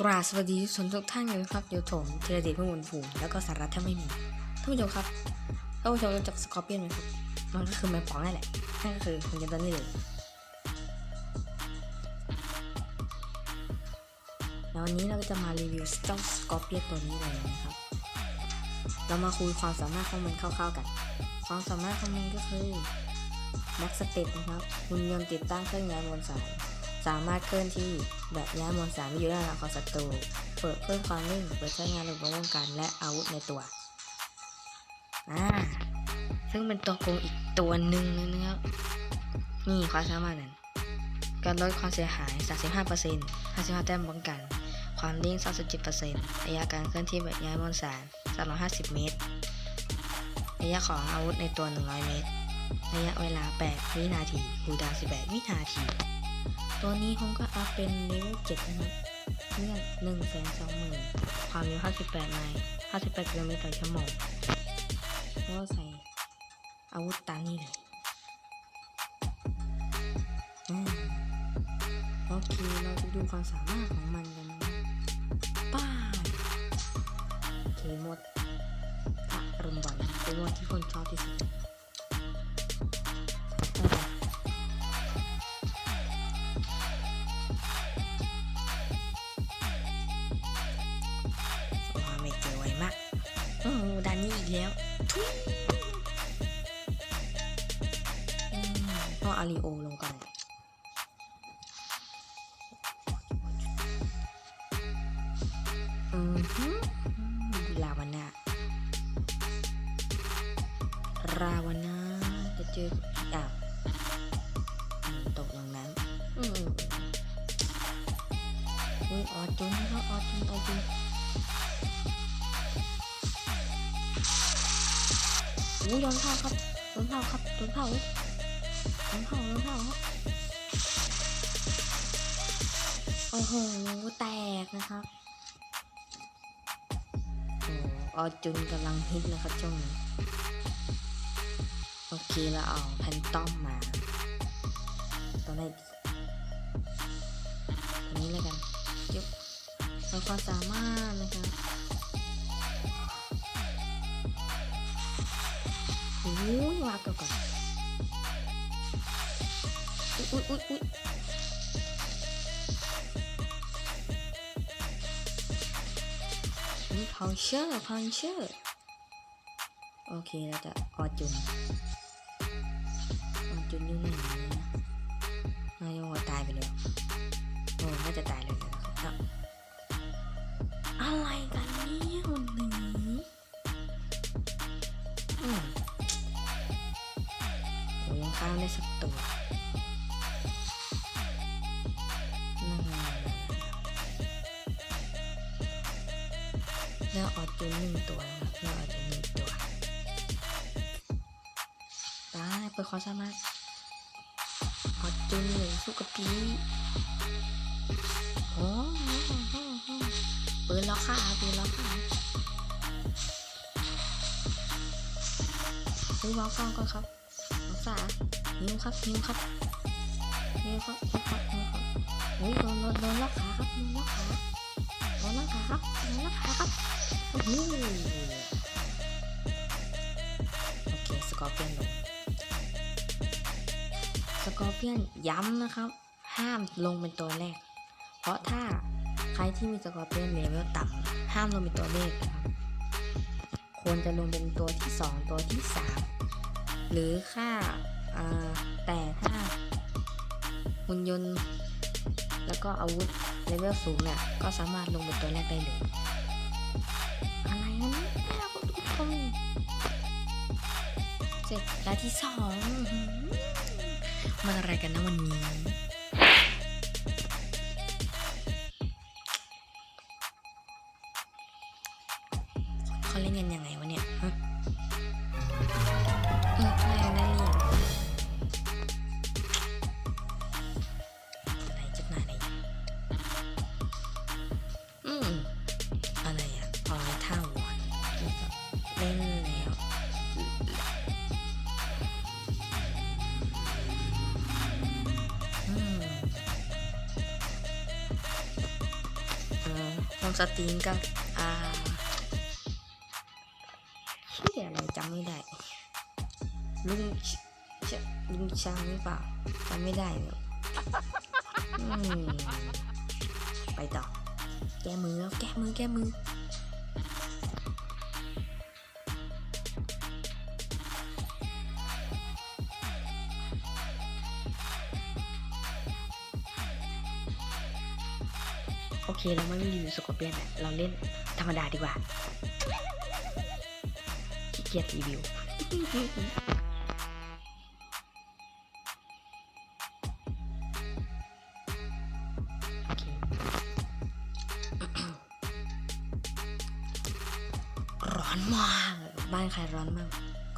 กราบสวัสดีทุกคนทุกท่านเลยนะครับเดี๋ยวผมเทเลเดชเพื่อวนฝูงแล้วก็สาระถ้าไม่มีท่านผู้ชมครับท่านผู้ชมรู้จักสกอร์เปียนไหมครับ มันก็คือแมงป่องนั่นแหละนั่นก็คือคุณยันตันนี่เลยแล้ววันนี้เราก็จะมารีวิวเจ้าสกอร์เปียนตัวนี้เลยนะครับ เรามาคุยความสามารถของมันคร่าวๆกัน ความสามารถของมันก็คือแบ็กสเต็ปนะครับหุ่นยนต์ติดตั้งเครื่องย้ายมวลสาร สามารถเคลื่อนที่แบบย้ายมวลสารไม่อยู่ด้านหลังของศัตรู เปิดเพิ่มความนิ่ง เปิดใช้งานระบบป้องกันและอาวุธในตัวอ่าซึ่งเป็นตัวโกงอีกตัวหนึ่งนะครับ นี่ความสามารถนั้น การลดความเสียหาย 35% 55 แต้มป้องกัน ความนิ่ง 37%ระยะการเคลื่อนที่แบบย้ายมวลสาร 350 เมตร ระยะของอาวุธในตัว 100 เมตร ระยะเวลา 8 วินาทีคูลดาว 18 วินาที ตัวนี้ผมก็อัพเป็นเลเวล7นะครับเลือดหนึ่งแสนสองหมื่นความเร็ว58ไมล์58กิโลเมตรต่อชั่วโมงแล้วก็ใส่อาวุธตามนี้เลยโอเคเราจะดูความสามารถของมันกันนะป้าโอเคหมดอะรุมบอลเป็นหมดที่คนชอบที่สุด แล้วก็อาริโอลงก่อนอืมฮึลาวันาลาวัน อ้ยโดนเผาครับโดนเผาครับโดนเผาโดนเผาโดนเผาครับโอ้โหแตกนะครับโอ้ออจุนกำลังฮิตนะครับช่วงนี้โอเคแล้วเอาแพนตอมมาตัวไหนดีตัวนี้เลยกันจุ๊บเราความสามารถนะครับ อ้ยวาบก่อนอุ๊ยอุ๊ยอุ๊ยอุ๊ยนี่พังเชอร์พังเชอร์โอเคแล้วจะออจุนออจุนอยู่ไหนนะนายโยตายไปแล้วโอ้น่าจะตายเลยนะครับอะไรกันเนี่ย โอ้ยังข้ามได้สักตัวหนไงเลือออจูนหนึ่งตัวนะครับเลือออจูนหนึ่งตัวตาเปิดความสามารถออจูนหนึ่งสู้กับปีโอ้โหโอโอ้โหปืนล็อกขาปืนล็อกขาซื้อวอลฟังก่อนครับ ษานิ้วครับนิ้วครับนิ้วครับนิ้วครับนิ้วครับโอ้ยโดนโดนโดนล็อกขาครับโดนล็อกขาโดนล็อกขาครับโดนล็อกขาครับโอ้โหโอเคสกอร์เปียนลงสกอร์เปียนย้ำนะครับ ห้ามลงเป็นตัวแรก เพราะถ้าใครที่มีสกอร์เปียนเลเวลต่ำห้ามลงเป็นตัวเลขนะครับควรจะลงเป็นตัวที่สองตัวที่สาม หรือค่าแต่ถ้าหุ่นยนต์ แล้วก็อาวุธเลเวลสูงเนี่ยก็สามารถลงเป็นตัวแรกได้เลยอะไรนะเนี่ยคุณทุกคนเสร็จแล้วที่สองมันอะไรกันนะวันนี้ ออไม่นั่นี่อะไรจุดไหนอืมอะไรอะพอท่าหัวเล่นแล้วอืมอ๋อลงสตรีมกันอ่าเฮียอะไรจำไม่ได้ ลุงชลุงช้างหรือเปล่าจำไม่ได้เลยอืมไปต่อ แก้มือแล้วแก้มือแก้มือโอเคเราไม่รีวิวสกอร์เปียนเราเล่นธรรมดาดีกว่าขี้เกียจรีวิว ร้อนมากบ้านใครร้อนมาก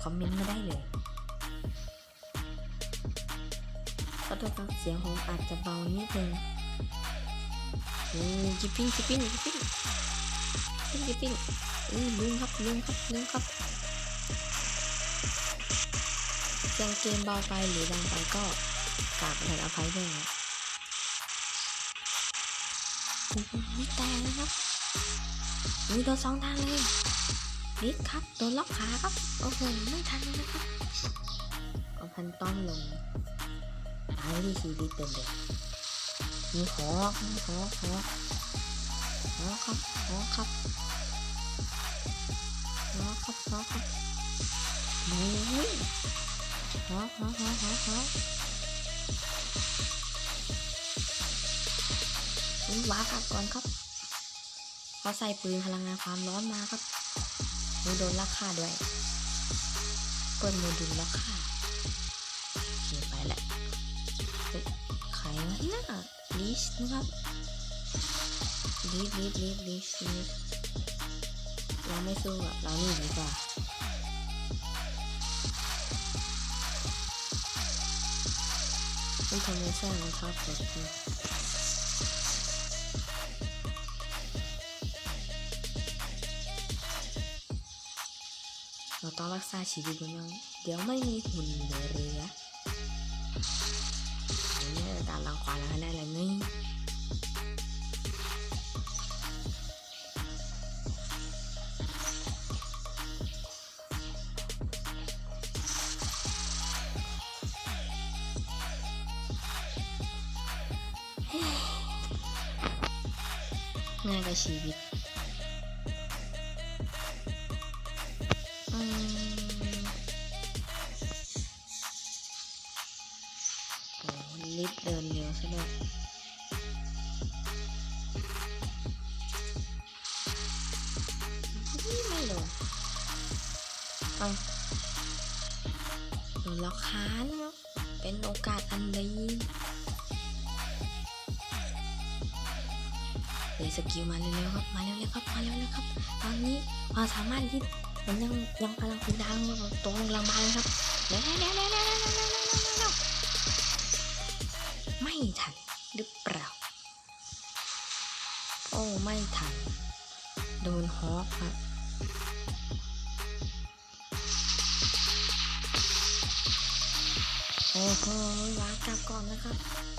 คอมเมนต์มาได้เลยขอโทษครับเสียงผมอาจจะเบานิดนึงโอ้จิปปิ้งจิปปิ้งจิปปิ้งจิปปิ้งจิปปิ้งอ้ยลืมครับลืมครับลืมครับเสียงเกมเบาไปหรือดังไปก็กราบขออภัยด้วยนะโอ้โหแตกเลยครับอุ้ยโดนสองทางเลย ดิสครับ โดนล็อกขาครับ โอ้โห ไม่ทันนะครับเอาพันต้อมลงหาวิธีชีวิตเดิมเด็กมีหอกมีหอกหอกหอกครับหอกครับหอกครับหอกครับโอ้ยหอกหอกหอกหอกหอกนี่ว้ากัดก่อนครับเขาใส่ปืนพลังงานความร้อนมาครับ มีโดนลักฆ่าด้วยเปิดโมดูลลักฆ่าโอเคไปแหละเฮ้ยใครวะน่ะลิสนะครับลิสลิสลิสลิสลิสเราไม่สู้อะเราหนีดีกว่าเป็นคอมเมชั่นนะครับกดดูเราต้องรักษาชีวิตมันยังเดี๋ย วไม่มีหุ่นเหลือเรือเดี๋ยวเนี่ยตามรังควานแล้วได้อะไรนี่ง่ายกับชีวิต เดินเร็วซะด้วยไม่ลงเอาโดนล็อกขาแล้วเป็นโอกาสอันดีเลยสกิลมาเร็วๆครับมาเร็วๆครับมาเร็วๆครับ ตอนนี้ความสามารถที่มันยังยังกำลังพิดังตัวลังมาเลยครับเร็วๆๆๆๆๆๆ ทันหรือเปล่า โอ้ ไม่ทัน โดนฮอกครับโอ้โหวางกลับก่อนนะครับ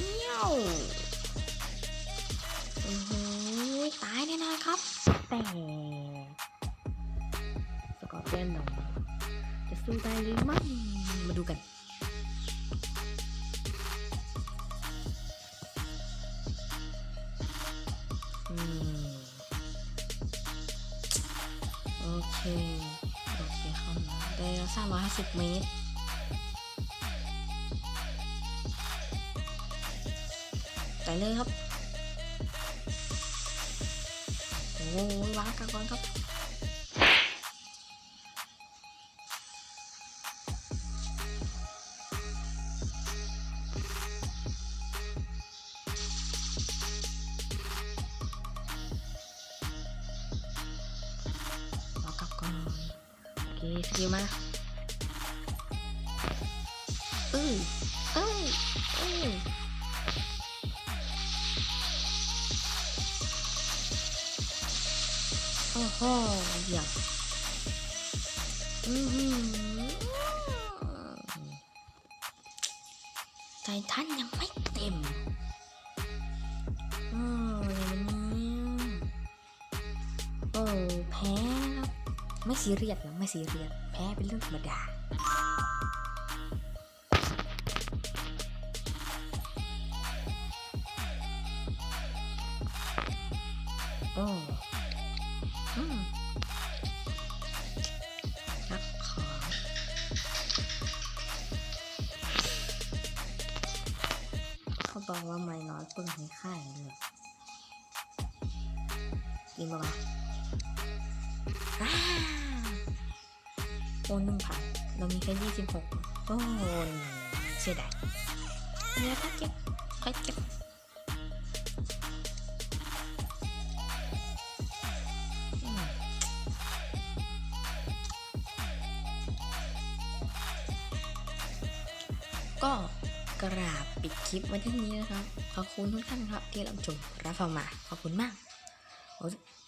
เงี้โอ้โหตายแน่นอนครับ แต่สกอร์เปียนลงจะสู้ได้หรือไม่มาดูกันโอเคโอเคเข้ามาได้แล้วสามร้อยห้าสิบเมตร ไปเลยครับโอ้ยว้ากลางวันครับคสกิลมาอืม อ้โหอย่าอือหือใจท่านยังไม่เต็มโอ้ยเนี่โอ้แพ้แล้วไม่ซีเรียสนะไม่ซีเรียสแพ้เป็นเรื่องธรรมดา บอกว่าไม่น้อยปึ้งให้ค่ายเลยกินปะวะอ้าวโอนหนึ่งพันเรามีแค่ยี่สิบหกโอ้ยเสียดายเนี่ยถ้าเก็บค่อยเก็บก็ กราบปิดคลิปไว้ที่นี้นะครับ ขอบคุณทุกท่านครับ ที่รับชมรับฟังมา ขอบคุณมาก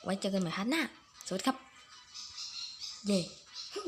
ไว้เจอกันใหม่ครั้งหน้า สวัสดีครับ เย่ฮู้